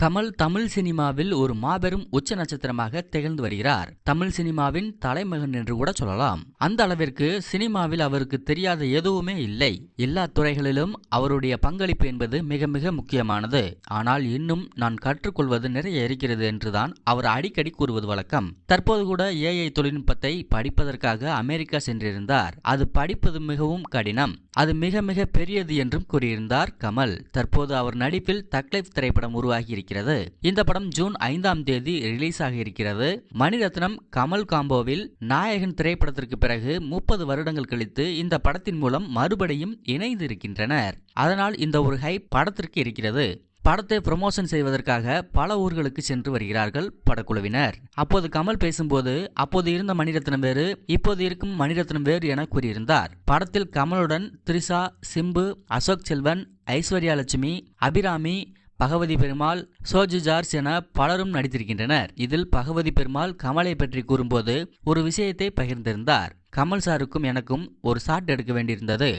கமல் தமிழ் சினிமாவில் ஒரு மாபெரும் உச்ச நட்சத்திரமாக திகழ்ந்து வருகிறார். தமிழ் சினிமாவின் தலைமகன் என்று கூட சொல்லலாம். அந்த அளவிற்கு சினிமாவில் அவருக்கு தெரியாத எதுவுமே இல்லை. எல்லா துறைகளிலும் அவருடைய பங்களிப்பு என்பது மிக மிக முக்கியமானது. ஆனால் இன்னும் நான் கற்றுக்கொள்வது நிறைய இருக்கிறது என்றுதான் அவர் அடிக்கடி கூறுவது வழக்கம். தற்போது கூட ஏஐ தொழில்நுட்பத்தை படிப்பதற்காக அமெரிக்கா சென்றிருந்தார். அது படிப்பது மிகவும் கடினம். அது மிக மிக பெரியது என்றும் கூறியிருந்தார் கமல். தற்போது அவர் நடிப்பில் தக்லைஃப் திரைப்படம் உருவாகியிருக்கிறது. இருக்கிறது இந்த படம் ஜூன் ஐந்தாம் தேதி ரிலீஸ் ஆக இருக்கிறது. மணிரத்னம் கமல் காம்போவில் நாயகன் திரைப்படத்திற்கு பிறகு முப்பது வருடங்கள் கழித்து இந்த படத்தின் மூலம் மறுபடியும் இணைந்து இருக்கின்றனர் அதனால் இந்த ஒரு ஹைப் படத்திற்கு இருக்கிறது. படத்தை ப்ரொமோஷன் செய்வதற்காக பல ஊர்களுக்கு சென்று வருகிறார்கள் படக்குழுவினர். அப்போது கமல் பேசும்போது அப்போது இருந்த மணிரத்னம் வேறு இப்போது இருக்கும் மணிரத்னம் வேறு என கூறியிருந்தார். படத்தில் கமலுடன் த்ரிஷா சிம்பு அசோக் செல்வன் ஐஸ்வர்யா லட்சுமி அபிராமி பகவதி பெருமாள் சோஜு ஜார்ஜ் என பலரும் நடித்திருக்கின்றனர். இதில் பகவதி பெருமாள் கமலை பற்றி கூறும்போது ஒரு விஷயத்தை பகிர்ந்திருந்தார். கமல் சாருக்கும் எனக்கும் ஒரு ஷாட் எடுக்க வேண்டியிருந்தது.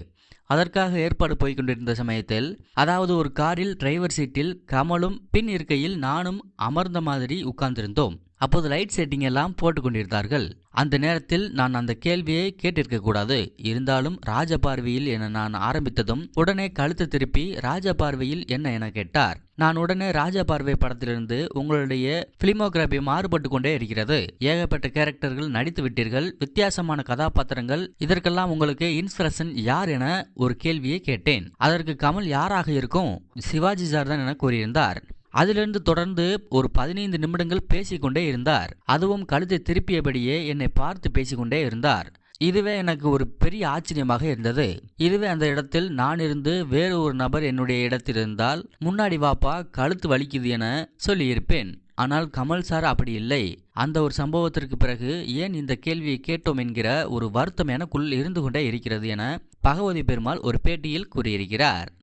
அதற்காக ஏற்பாடு போய்கொண்டிருந்த சமயத்தில் அதாவது ஒரு காரில் டிரைவர் சீட்டில் கமலும் பின் இருக்கையில் நானும் அமர்ந்த மாதிரி உட்கார்ந்திருந்தோம். அப்போது லைட் செட்டிங் எல்லாம் போட்டு கொண்டிருந்தார்கள் அந்த நேரத்தில் நான் அந்த கேள்வியை கேட்டிருக்க கூடாது. இருந்தாலும் ராஜ பார்வையில் என நான் ஆரம்பித்ததும் உடனே கழுத்து திருப்பி ராஜ பார்வையில் என்ன? என கேட்டார். நான் உடனே ராஜபார்வை படத்திலிருந்து உங்களுடைய பிலிமோகிராபி மாறுபட்டு கொண்டே இருக்கிறது. ஏகப்பட்ட கேரக்டர்கள் நடித்து விட்டீர்கள். வித்தியாசமான கதாபாத்திரங்கள். இதற்கெல்லாம் உங்களுக்கு இன்ஸ்பிரேஷன் யார் என ஒரு கேள்வியை கேட்டேன். அதற்கு கமல் யாராக இருக்கும்? சிவாஜி சார் தான் என கூறியிருந்தார். அதிலிருந்து தொடர்ந்து ஒரு பதினைந்து நிமிடங்கள் பேசிக்கொண்டே இருந்தார். அதுவும் கழுத்தை திருப்பியபடியே என்னை பார்த்து பேசிக்கொண்டே இருந்தார். இதுவே எனக்கு ஒரு பெரிய ஆச்சரியமாக இருந்தது. இதுவே அந்த இடத்தில் நான் இருந்து வேறு ஒரு நபர் என்னுடைய இடத்தில் இருந்தால் முன்னாடி வாப்பா கழுத்து வலிக்குது என சொல்லியிருப்பேன். ஆனால் கமல் சார் அப்படி இல்லை. அந்த ஒரு சம்பவத்திற்கு பிறகு ஏன் இந்த கேள்வியை கேட்டோம் என்கிற ஒரு வருத்தம் எனக்குள் இருந்து கொண்டே இருக்கிறது என பகவதி பெருமாள் ஒரு பேட்டியில் கூறியிருக்கிறார்.